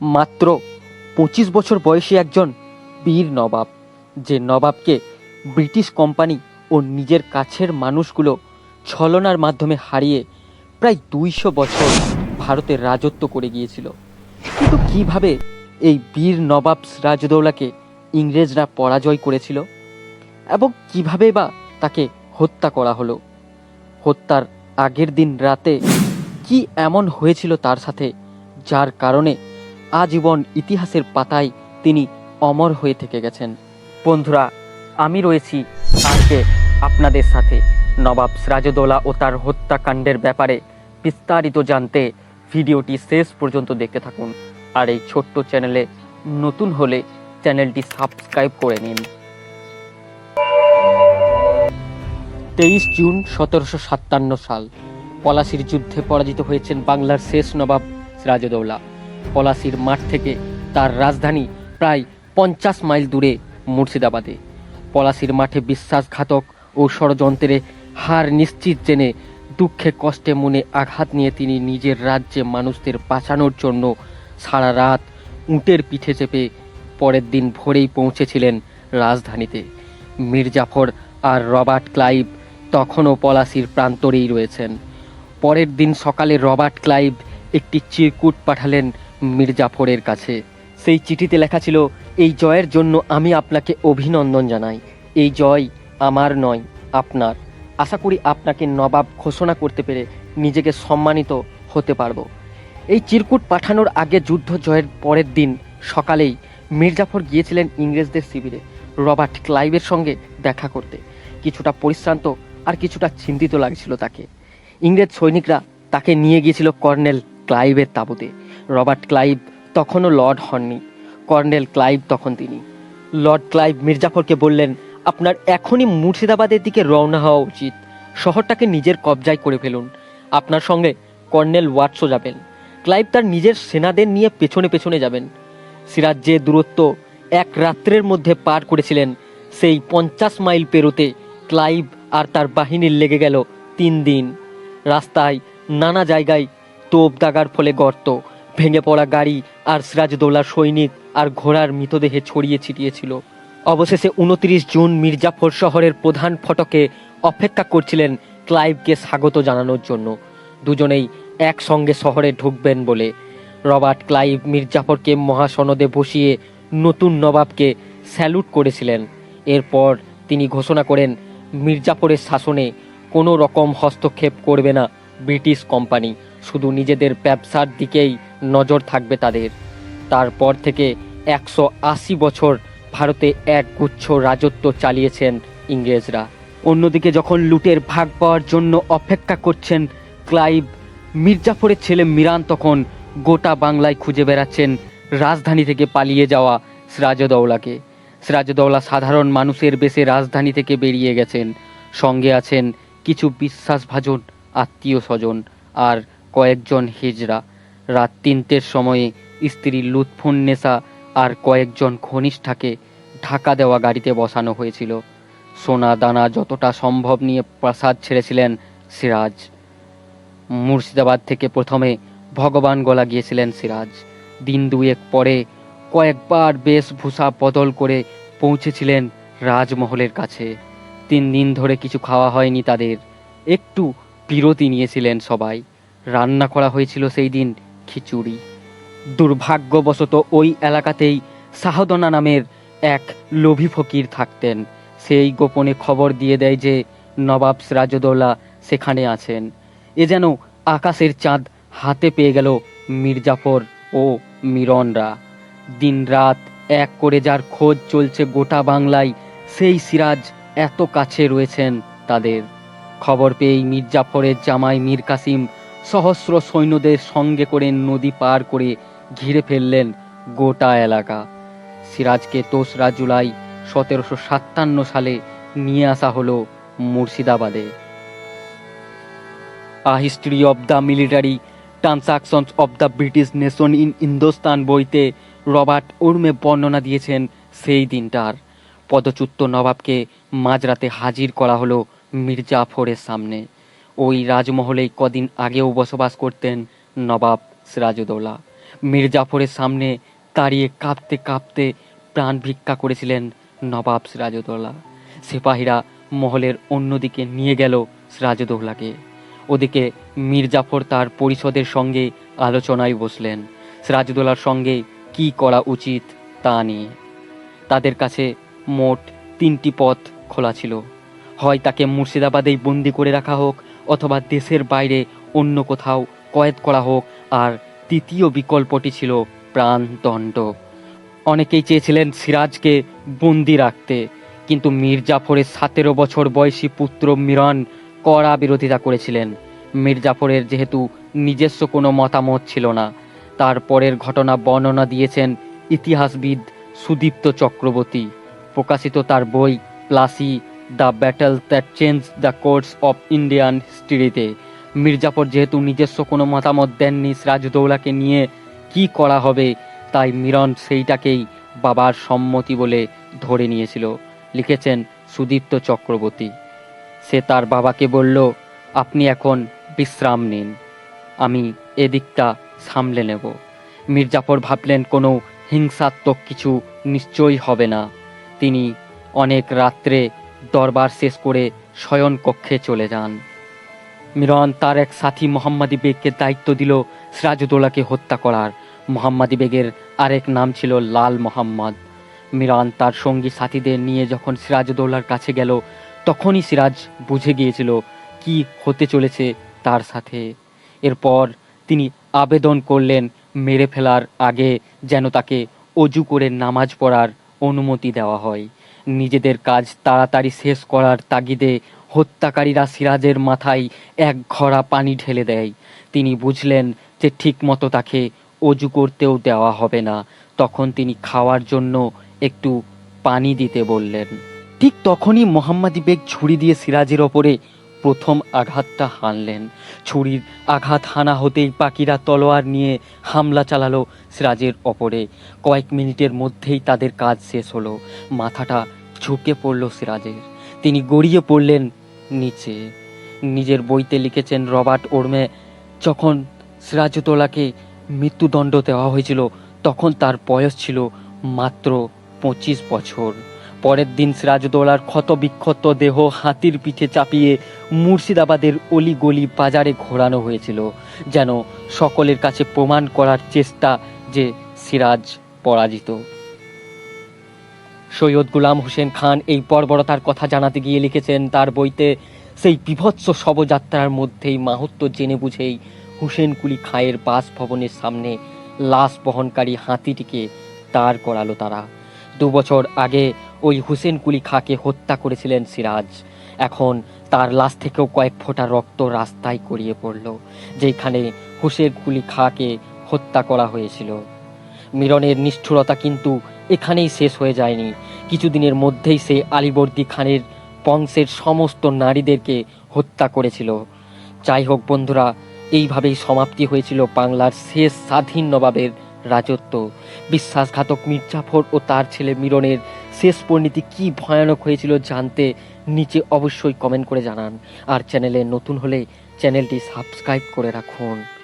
মাত্র পঁচিশ বছর বয়সী একজন বীর নবাব, যে নবাবকে ব্রিটিশ কোম্পানি ও নিজের কাছের মানুষগুলো ছলনার মাধ্যমে হারিয়ে প্রায় দুইশো বছর ভারতের রাজত্ব করে গিয়েছিল। কিন্তু কীভাবে এই বীর নবাব সিরাজদৌলাকে ইংরেজরা পরাজয় করেছিল এবং কীভাবে বা তাকে হত্যা করা হলো? হত্যার আগের দিন রাতে কি এমন হয়েছিল তার সাথে, যার কারণে আজীবন ইতিহাসের পাতায় তিনি অমর হয়ে থেকে গেছেন। বন্ধুরা, আমি রয়েছি আজকে আপনাদের সাথে নবাব সিরাজদৌলা ও তার হত্যাকাণ্ডের ব্যাপারে বিস্তারিত জানতে ভিডিওটি শেষ পর্যন্ত দেখতে থাকুন আর এই ছোট্ট চ্যানেলে নতুন হলে চ্যানেলটি সাবস্ক্রাইব করে নিন। তেইশ জুন সতেরোশো সাতান্ন সাল, পলাশির যুদ্ধে পরাজিত হয়েছেন বাংলার শেষ নবাব সিরাজদৌলা পলাশির মাঠ থেকে তার রাজধানী প্রায় পঞ্চাশ মাইল দূরে মুর্শিদাবাদে। পলাশির মাঠে বিশ্বাসঘাতক ও ষড়যন্ত্রে হার নিশ্চিত জেনে দুঃখে কষ্টে মনে আঘাত নিয়ে তিনি নিজের রাজ্যে মানুষদের বাঁচানোর জন্য সারা রাত উটের পিঠে চেপে পরের দিন ভোরেই পৌঁছেছিলেন রাজধানীতে। মির্জাফর আর রবার্ট ক্লাইভ তখনও পলাশির প্রান্তরেই রয়েছেন। পরের দিন সকালে রবার্ট ক্লাইভ একটি চিরকুট পাঠালেন মির্জাফরের কাছে। সেই চিঠিতে লেখা ছিল, এই জয়ের জন্য আমি আপনাকে অভিনন্দন জানাই। এই জয় আমার নয়, আপনার। আশা করি আপনাকে নবাব ঘোষণা করতে পেরে নিজেকে সম্মানিত হতে পারব। এই চিরকুট পাঠানোর আগে যুদ্ধ জয়ের পরের দিন সকালেই মির্জাফর গিয়েছিলেন ইংরেজদের শিবিরে, রবার্ট ক্লাইভের সঙ্গে দেখা করতে। কিছুটা পরিশ্রান্ত আর কিছুটা চিন্তিত লাগছিল তাকে। ইংরেজ সৈনিকরা তাকে নিয়ে গিয়েছিল কর্নেল ক্লাইভের তাঁবুতে। রবার্ট ক্লাইভ তখনও লর্ড হননি, কর্নেল ক্লাইভ তখন তিনি। লর্ড ক্লাইভ মির্জাফরকে বললেন, আপনার এখনই মুর্শিদাবাদের দিকে রওনা হওয়া উচিত। শহরটাকে নিজের কবজায় করে ফেলুন। আপনার সঙ্গে কর্নেল ওয়াটসও যাবেন। ক্লাইভ তার নিজের সেনাদের নিয়ে পেছনে পেছনে যাবেন। সিরাজ যে দূরত্ব এক রাত্রের মধ্যে পার করেছিলেন, সেই পঞ্চাশ মাইল পেরোতে ক্লাইভ আর তার বাহিনীর লেগে গেল তিন দিন। রাস্তায় নানা জায়গায় তোপ দাগার ফলে গর্ত ভেঙে পড়া গাড়ি আর সিরাজদৌলার সৈনিক আর ঘোড়ার মৃতদেহে ছড়িয়ে ছিটিয়েছিল। অবশেষে উনত্রিশ জুন মির্জাফর শহরের প্রধান ফটকে অপেক্ষা করছিলেন ক্লাইভকে স্বাগত জানানোর জন্য। দুজনেই একসঙ্গে শহরে ঢুকবেন বলে। রবার্ট ক্লাইভ মির্জাফরকে মহাসনদে বসিয়ে নতুন নবাবকে স্যালুট করেছিলেন। এরপর তিনি ঘোষণা করেন, মির্জাফরের শাসনে কোনো রকম হস্তক্ষেপ করবে না ব্রিটিশ কোম্পানি। শুধু নিজেদের ব্যবসার দিকেই নজর থাকবে তাদের। তারপর থেকে একশো আশি বছর ভারতে এক গুচ্ছ রাজত্ব চালিয়েছেন ইংরেজরা। অন্যদিকে যখন লুটের ভাগ পাওয়ার জন্য অপেক্ষা করছেন ক্লাইভ মির্জাফরের ছেলে মিরান, তখন গোটা বাংলায় খুঁজে বেড়াচ্ছেন রাজধানী থেকে পালিয়ে যাওয়া সিরাজদৌলাকে সিরাজদৌলা সাধারণ মানুষের বেশে রাজধানী থেকে বেরিয়ে গেছেন। সঙ্গে আছেন কিছু বিশ্বাসভাজন আত্মীয় স্বজন আর কয়েকজন হিজড়া। রাত তিনটের সময়ে স্ত্রী লুৎফুন্নেসা আর কয়েকজন ঘনিষ্ঠাকে ঢাকা দেওয়া গাড়িতে বসানো হয়েছিল। সোনা দানা যতটা সম্ভব নিয়ে প্রাসাদ ছেড়েছিলেন সিরাজ। মুর্শিদাবাদ থেকে প্রথমে ভগবান গলা গিয়েছিলেন সিরাজ। দিন দুয়েক পরে কয়েকবার বেশভূষা বদল করে পৌঁছেছিলেন রাজমহলের কাছে। তিন দিন ধরে কিছু খাওয়া হয়নি তাদের। একটু বিরতি নিয়েছিলেন সবাই। রান্না করা হয়েছিল সেই দিন খিচুড়ি। দুর্ভাগ্যবশত ওই এলাকাতেই সাহদনা নামের এক লোভী ফকির থাকতেন। সেই গোপনে খবর দিয়ে দেয় যে নবাব সিরাজউদ্দৌলা সেখানে আছেন। এ যেন আকাশের চাঁদ হাতে পেয়ে গেল মির্জাফর ও মিরনরা। দিনরাত এক করে যার খোঁজ চলছে গোটা বাংলায়, সেই সিরাজ এত কাছে রয়েছেন তাদের। খবর পেয়েই মির্জাফরের জামাই মীর কাসিম সহস্র সৈন্যদের সঙ্গে করে নদী পার করে ঘিরে ফেললেন গোটা এলাকা। সিরাজকে দোসরা জুলাই সতেরোশো সাতান্ন সালে নিয়ে আসা হলো মুর্শিদাবাদে। A history of the military, transactions of the British nation in Hindustan বইতে রবার্ট উর্মে বর্ণনা দিয়েছেন সেই দিনটার। পদচ্যুত নবাবকে মাঝরাতে হাজির করা হলো মির্জাফরের সামনে। ওই রাজমহলেই কদিন আগেও বসবাস করতেন নবাব সিরাজউদ্দৌলা। মীর জাফরের সামনে দাঁড়িয়ে কাঁপতে কাঁপতে প্রাণ ভিক্ষা করেছিলেন নবাব সিরাজউদ্দৌলা। সিপাহীরা মহলের অন্যদিকে নিয়ে গেল সিরাজউদ্দৌলাকে। ওদিকে মীর জাফর তার পরিষদের সঙ্গে আলোচনায় বসলেন। সিরাজউদ্দৌলার সঙ্গে কি করা উচিত তা নিয়ে। তাদের কাছে মোট তিনটি পথ খোলা ছিল। হয় তাকে মুর্শিদাবাদেই বন্দি করে রাখা হোক অথবা দেশের বাইরে অন্য কোথাও কয়েদ করা হোক, আর তৃতীয় বিকল্পটি ছিল প্রাণদণ্ড। অনেকেই চেয়েছিলেন সিরাজকে বন্দি রাখতে, কিন্তু মীর জাফরের সতেরো বছর বয়সী পুত্র মিরন কড়া বিরোধিতা করেছিলেন। মীর জাফরের যেহেতু নিজস্ব কোনো মতামত ছিল না, তার পরের ঘটনা বর্ণনা দিয়েছেন ইতিহাসবিদ সুদীপ্ত চক্রবর্তী। প্রকাশিত তার বই Plassey the battle that change the course of Indian হিস্ট্রিতে Mir Jafar যেহেতু নিজস্ব কোনো মতামত দেননি সিরাজউদ্দৌলাকে নিয়ে কি করা হবে, তাই মিরন সেইটাকেই বাবার সম্মতি বলে ধরে নিয়েছিল, লিখেছেন সুদীপ্ত চক্রবর্তী। সে তার বাবাকে বলল, আপনি এখন বিশ্রাম নিন, আমি এদিকটা সামলে নেব। মির্জাফর ভাবলেন, কোনো হিংসাত্মক কিছু নিশ্চয়ই হবে না। তিনি অনেক রাত্রে দরবার শেষ করে শয়ন কক্ষে চলে যান। মিরন তার এক সাথী মোহাম্মদী বেগকে দায়িত্ব দিল সিরাজউদ্দৌলাকে হত্যা করার। মোহাম্মদী বেগের আরেক নাম ছিল লাল মোহাম্মদ। মিরান তার সঙ্গী সাথীদের নিয়ে যখন সিরাজউদ্দৌলার কাছে গেল, তখনই সিরাজ বুঝে গিয়েছিল কি হতে চলেছে তার সাথে। এরপর তিনি আবেদন করলেন মেরে ফেলার আগে যেন তাকে অজু করে নামাজ পড়ার অনুমতি দেওয়া হয়। নিজেদের কাজ তাড়াতাড়ি শেষ করার তাগিদে হত্যাকারীরা সিরাজের মাথায় এক ঘড়া পানি ঢেলে দেয়। তিনি বুঝলেন যে ঠিকমতো তাকে অজু করতেও দেওয়া হবে না। তখন তিনি খাওয়ার জন্য একটু পানি দিতে বললেন। ঠিক তখনই মোহাম্মদী বেগ ছুরি দিয়ে সিরাজের ওপরে প্রথম আঘাতটা হানলেন। ছুরির আঘাত হানা হতেই পাখিরা তলোয়ার নিয়ে হামলা চালালো সিরাজের ওপরে। কয়েক মিনিটের মধ্যেই তাদের কাজ শেষ হলো। মাথাটা ঝুঁকে পড়ল সিরাজের। তিনি গড়িয়ে পড়লেন নিচে। নিজের বইতে লিখেছেন রবার্ট ওর্মে, যখন সিরাজউদ্দৌলাকে মৃত্যুদণ্ড দেওয়া হয়েছিল, তখন তার বয়স ছিল মাত্র পঁচিশ বছর। পরের দিন সিরাজউদ্দৌলার ক্ষত বিক্ষত দেহ হাতির পিঠে চাপিয়ে মুর্শিদাবাদের অলিগলি বাজারে ঘোরানো হয়েছিল, যেন সকলের কাছে প্রমাণ করার চেষ্টা যে সিরাজ পরাজিত। সৈয়দ গুলাম হোসেন খান এই বর্বরতার কথা জানাতে গিয়ে লিখেছেন, তার বইতে সেই বিভৎস শবযাত্রার মধ্যেই মাহাত্ম জেনে বুঝেই হুসেন কুলি খাঁয়ের বাসভবনের সামনে লাশ বহনকারী হাতিটিকে দাঁড় করালো তারা। দু বছর আগে ওই হুসেন কুলি খাঁকে হত্যা করেছিলেন সিরাজ। এখন তার লাশ থেকেও কয়েক ফোঁটা রক্ত রাস্তায় গড়িয়ে পড়ল, যেখানে হুসেন কুলি খাঁকে হত্যা করা হয়েছিল। মিরনের নিষ্ঠুরতা কিন্তু এখানেই শেষ হয়ে যায়নি। কিছুদিনের মধ্যেই সে আলিবর্দী খানের বংশের সমস্ত নারীদেরকে হত্যা করেছিল। যাই হোক বন্ধুরা, এইভাবেই সমাপ্তি হয়েছিল বাংলার শেষ স্বাধীন নবাবের রাজত্ব। বিশ্বাসঘাতক মির্জাফর ও তার ছেলে মিরনের শেষ পরিণতি কি ভয়ানক হয়েছিল জানতে নিচে অবশ্যই কমেন্ট করে জানান। আর চ্যানেলে নতুন হলে চ্যানেলটি সাবস্ক্রাইব করে রাখুন।